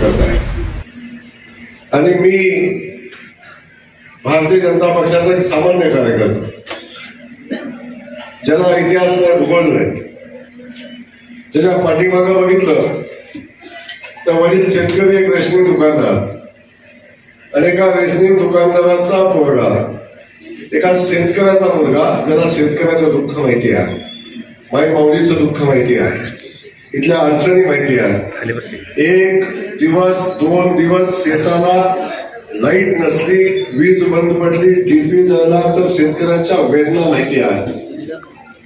करताय. आणि मी भारतीय जनता पक्षाचा एक सामान्य कार्यकर्ता. ज्याला इतिहास नाही भूगोल नाही. त्याच्या पाठीमागं बघितलं तर वडील शेतकरी एक रेशनिंग दुकानदार. आणि एका रेशनिंग दुकानदाराचा पोरगा. एका शेतकऱ्याचा मुलगा ज्याला शेतकऱ्याचं दुःख माहिती आहे. माई माऊलीचं दुःख माहिती आहे. इथल्या अडचणी माहिती आहे. एक दिवस दोन दिवस शेताला लाइट नसली वीज बंद पडली डीपी झाला तर शेतकऱ्याच्या वेदना माहिती आहे.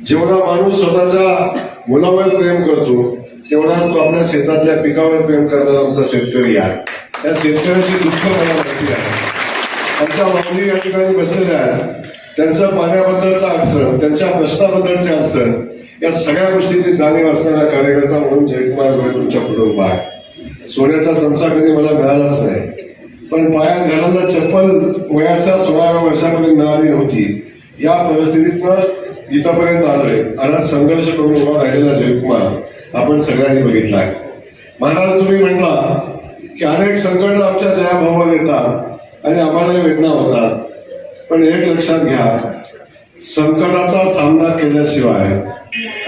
जेवढा माणूस स्वतःच्या मुलावर प्रेम करतो तेवढाच तो आपल्या शेतातल्या पिकावर प्रेम करणारा आमचा शेतकरी आहे. त्या शेतकऱ्याचे दुःख मला माहिती आहे. आमच्या माऊली या ठिकाणी बसलेल्या आहेत. त्यांचं पाण्याबद्दलचं अडचण त्यांच्या प्रश्नाबद्दलचे अडचण या सगळ्या गोष्टीची जाणीव असणारा कार्यकर्ता म्हणून जयकुमार गोयल तुमच्यापुढे उभा आहे. सोन्याचा चमचा कधी मला मिळालाच नाही. पण पायात घालायला चप्पल वयाच्या सोळाव्या वर्षामध्ये मिळाली होती या परिस्थितीत इथंपर्यंत आलोय. आणि संघर्ष करून उभा राहिलेला जयकुमार आपण सगळ्यांनी बघितलाय महाराज तुम्ही म्हटला की अनेक संकट आमच्या जयाभावावर येतात आणि आम्हालाही वेदना होतात. पण एक लक्षात घ्या संकटाचा सामना केल्याशिवाय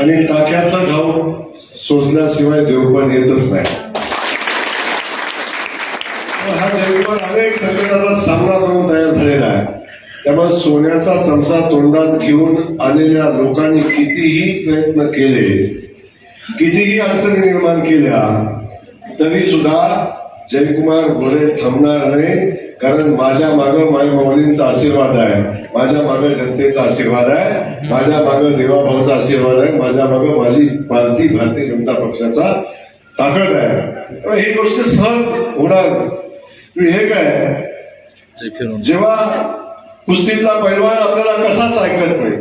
आणि टाक्याचा घाव सोसल्याशिवाय देव पण येतच नाही. हा देवपण अनेक संकटाचा सामना करून तयार झालेला आहे. त्यामुळे सोन्याचा चमचा तोंडात घेऊन आलेल्या लोकांनी कितीही प्रयत्न केले कितीही अडचणी निर्माण केल्या तरी सुद्धा जयकुमार गोरे थांबणार नाही कारण माझ्या मागं माई माऊलींचा आशीर्वाद आहे. माझ्या मागं जनतेचा आशीर्वाद आहे माझ्या मागं देवाभाऊचा आशीर्वाद आहे माझ्या मागं माझी पार्टी भारतीय जनता पक्षाचा ताकद आहे. ही गोष्ट सहज होणार. हे काय? जेव्हा कुस्तीतला पैलवान आपल्याला कसाच ऐकत नाही?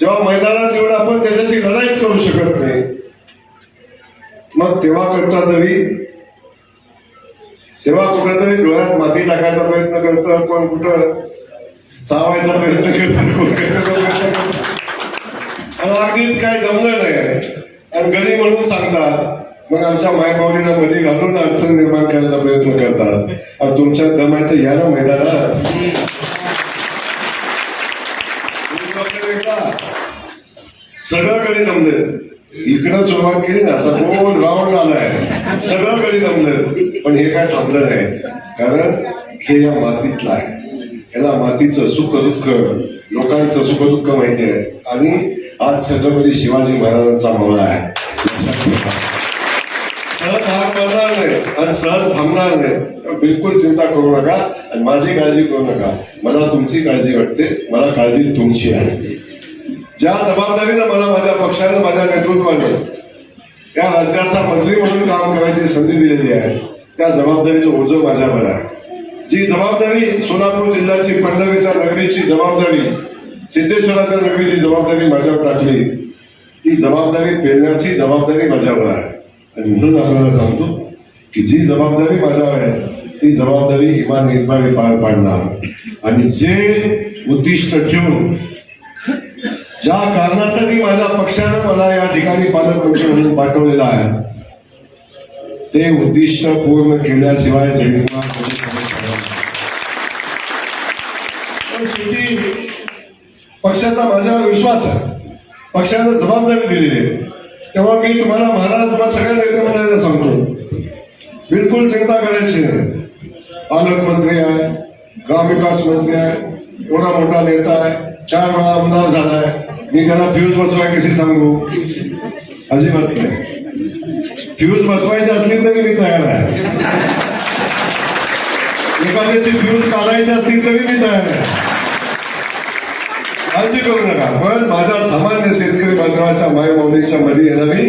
जेव्हा मैदानात येऊन आपण त्याच्याशी लढाईच करू शकत नाही? मग तेव्हा करता तरी तेव्हा कुठेतरी डोळ्यात माती टाकायचा प्रयत्न करतो पण कुठं चावायचा प्रयत्न करतो अगदीच काय जमलं नाही. आणि गडी म्हणून सांगतात मग आमच्या मायमाऊलीला मध्ये घालून अडचण निर्माण करायचा प्रयत्न करतात. आणि तुमच्या दम तर या ना मैदानात. सगळं कडे जमले. इकडं सुरुवात केली ना असा गोल राऊंड आलाय. सगळं कडे जमलं. पण हे काय थांबलं नाही. कारण हे या मातीतलं आहे. याला मातीचं सुख दुःख लोकांचं सुख दुःख माहिती आहे. आणि आज छत्रपती शिवाजी महाराजांचा मावळा आहे. सहज हा करणार नाही आणि सहज थांबणार नाही. बिलकुल चिंता करू नका आणि माझी काळजी करू नका. मला तुमची काळजी वाटते. मला काळजी तुमची आहे. ज्या जबाबदारीनं मला माझ्या पक्षानं माझ्या नेतृत्वाने त्या राज्याचा मंत्री म्हणून काम करायची संधी दिलेली आहे त्या जबाबदारीचं ओझं माझ्यावर आहे. जी जबाबदारी सोलापूर जिल्ह्याची पंढरीच्या नगरीची जबाबदारी सिद्धेश्वराच्या नगरीची जबाबदारी माझ्यावर टाकली ती जबाबदारी पेरण्याची जबाबदारी माझ्यावर आहे. आणि म्हणून आपल्याला सांगतो की जी जबाबदारी माझ्यावर आहे ती जबाबदारी इमान इमाने पार पाडणार. आणि जे उद्दिष्ट ठेवून ज्या कारणासाठी माझ्या पक्षानं मला या ठिकाणी पालकमंत्री म्हणून पाठवलेलं आहे ते उद्दिष्ट पूर्ण केल्याशिवाय जयकुमार पण शेवटी पक्षाचा माझ्यावर विश्वास आहे. पक्षानं जबाबदारी दिलेली आहे. तेव्हा मी तुम्हाला महाराज तुम्हाला सगळ्या नेते म्हणायला सांगतो. बिलकुल चिंता करायची नाही. पालकमंत्री आहे ग्रामविकास मंत्री आहे एवढा मोठा नेता आहे चार वेळा आमदार झालाय. मी त्याला फ्यूज बसवाय कशी सांगू? अजिबात नाही. फ्यूज बसवायची असली तरी मी तयार आहे. एखाद्याची फ्यूज काढायची असली तरी मी तयार आहे. काळजी करू नका. पण माझ्या सामान्य शेतकरी बांधवाच्या मायमाऊलीच्या मध्ये येणारी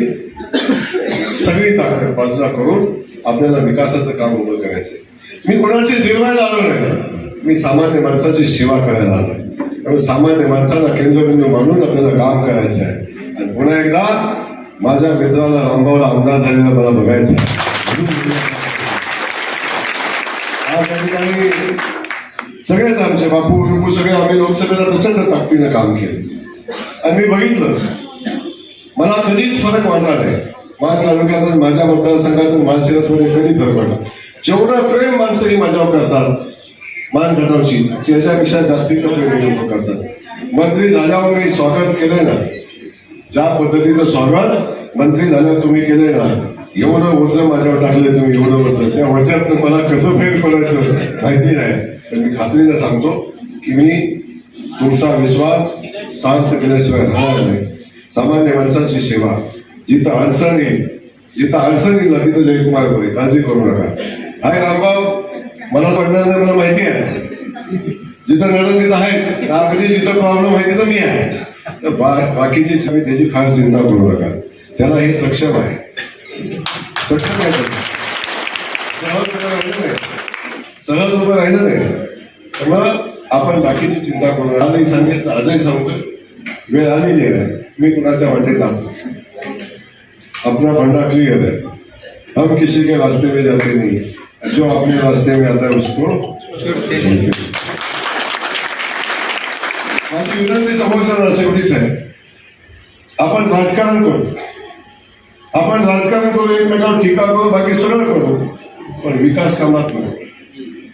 सगळी ताकद बाजूला करून आपल्याला विकासाचं काम उभं करायचं मी कोणाची जिरवायला आलो नाही. मी सामान्य माणसाची सेवा करायला आलोय. त्यामुळे सामान्य माणसाला केंद्रबिंदू मानून आपल्याला काम करायचं आहे. आणि पुन्हा एकदा माझ्या मित्राला रामभाऊला आमदार झालेला मला बघायचं आहे. सगळेच आमचे बापू बिपू सगळे आम्ही लोकसभेला प्रचंड ताकदीनं काम केलं. आणि मी बघितलं मला कधीच फरक वाटला नाही. माझ्या तालुक्यातून माझ्या मतदारसंघातून माझ्या कधी फरक वाटला जेवढं प्रेम माणसं ही माझ्यावर करतात मान घटवची त्याच्यापेक्षा जास्तीचं प्रेम लोक करतात. मंत्री झाल्यावर मी स्वागत केलंय ना? ज्या पद्धतीचं स्वागत मंत्री झाल्यावर तुम्ही केलंय ना? एवढं ओझं माझ्यावर टाकलंय तुम्ही एवढं ओझं त्या वच्यात मला कसं फेर पडायचं माहिती नाही. पण मी खात्रीनं सांगतो की मी तुमचा विश्वास शांत केल्याशिवाय राहणार नाही. सामान्य माणसाची सेवा. जिथं अडचण येईल जिथं अडचण येईल ना तिथं जयकुमार होईल काळजी करू नका. हाय रामबाब मला पडणार मला माहिती आहे. जिथं नडन तिथं आहेच. अगदी जिथं प्रॉब्लेम आहे तिथं मी आहे. तर बा- बाकीची तुम्ही त्याची फार चिंता करू नका त्याला हे सक्षम आहे. सक्षम आहे सहज उभं राहिलं नाही. सहज उभं राहिलं नाही. त्यामुळं आपण बाकीची चिंता करू नका. आजही सांगितलं आजही सांगतोय. वेळ आलेली आहे मी कुणाच्या वाटेत जातो आपला भांडा क्लिअर आहे. हम किसी के रास्ते में जाते नहीं. जो अपने रास्ते में आता है उसको माझी विनंती समोरच्या शेवटीच आहे. आपण राजकारण करू. आपण राजकारण करू एकमेकावर टीका करू बाकी सगळं करू. पण विकास कामात नको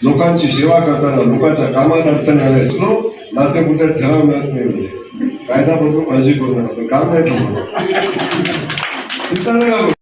लोकांची सेवा करताना लोकांच्या कामात अडचण आल्या नो नातेपुत्यात ठराव मिळत नाही. कायदा बघू काळजी करू नका. काम नाही ठरवलं चिंता नका करू.